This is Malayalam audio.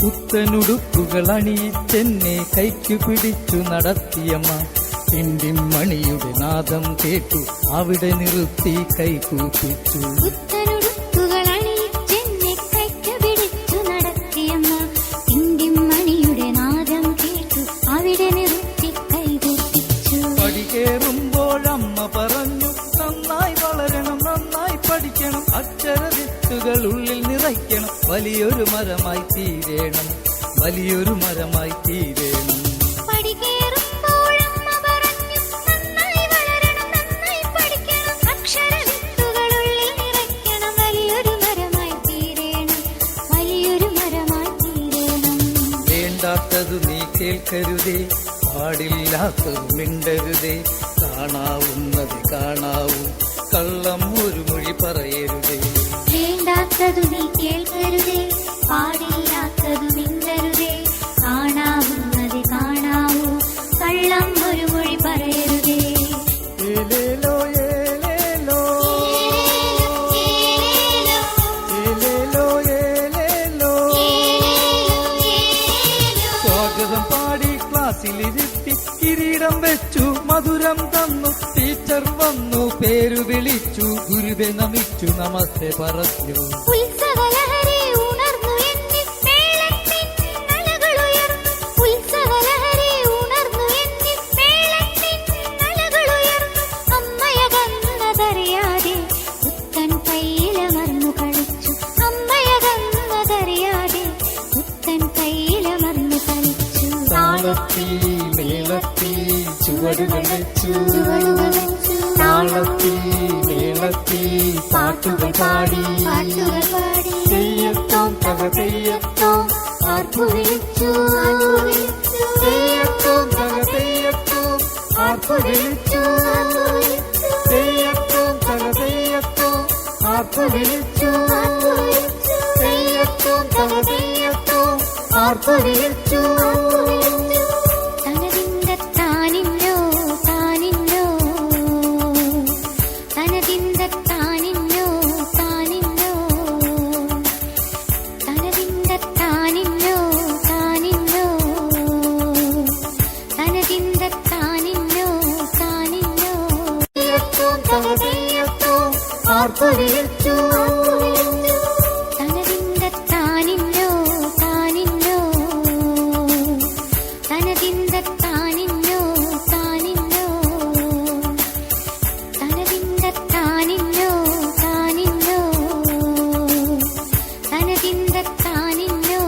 പുത്തനുടുപ്പുകൾ അണിയിച്ചെന്നെ കൈക്കു പിടിച്ചു നടത്തിയമ്മ. പിണ്ടിം മണിയുടെ നാദം കേട്ടു അവിടെ നിർത്തി കൈകൂപ്പിച്ചു അക്ഷരവിത്തുകൾ ഉള്ളിൽ നിറയ്ക്കണം. വലിയൊരു മരമായി തീരേണം. വലിയൊരു മരമായി തീരേണം. പടികേറുമ്പോഴമ്മ പറഞ്ഞു നന്നായി വളരണം നന്നായി പഠിക്കണം. അക്ഷരവിത്തുകളുള്ളിൽ നിറയ്ക്കണം. വലിയൊരു മരമായി തീരേണം. വലിയൊരു മരമായി തീരേണം. വേണ്ടാത്തതു നീ കേൾക്കരുതേ പാടില്ലാത്തത് മിണ്ടരുതേ. കാണാവുന്നത് കാണാവും. കള്ളം ഒരു മൊഴി പറയരുതേ. വേണ്ടാത്തതു നീ കേൾക്കരുതേ. പാടില്ലാത്തതു നിങ്ങരുതേ കാണാവുന്നത് കാണാവൂ. കള്ളം ഒരു മൊഴി പറയരുതേ. സ്വാഗതം ക്ലാസ്സിലിരുത്തി കിരീടം വെച്ചു മധുരം തന്നു ടീച്ചർ വന്നു പേരു വിളിച്ചു ഗുരുവെ നമിച്ചു നമസ്തേ പറഞ്ഞു ഉണർന്നു தாளத்தி மேலத்தி சுவடுகள் வச்சு தாளத்தி மேலத்தி பாட்டுகள் பாடி. செய்யத்தோம் தக செய்யத்தோம் அற்புதிச்சு செய்யத்தோம் தக செய்யத்தோம் அற்புதிச்சு செய்யத்தோம் தக செய்யத்தோம் அற்புதிச்சு செய்யத்தோம் தக செய்யத்தோம் ஆர்ப்பரித்து തെയ്യത്തോം തക തെയ്യത്തോം ആർപ്പു വിളിച്ചു തനതിന്ത താനിന്നോ താനിന്നോ തനതിന്ത താനിന്നോ താനിന്നോ തനതിന്ത താനിന്നോ താനിന്നോ തനതിന്ത താനിന്നോ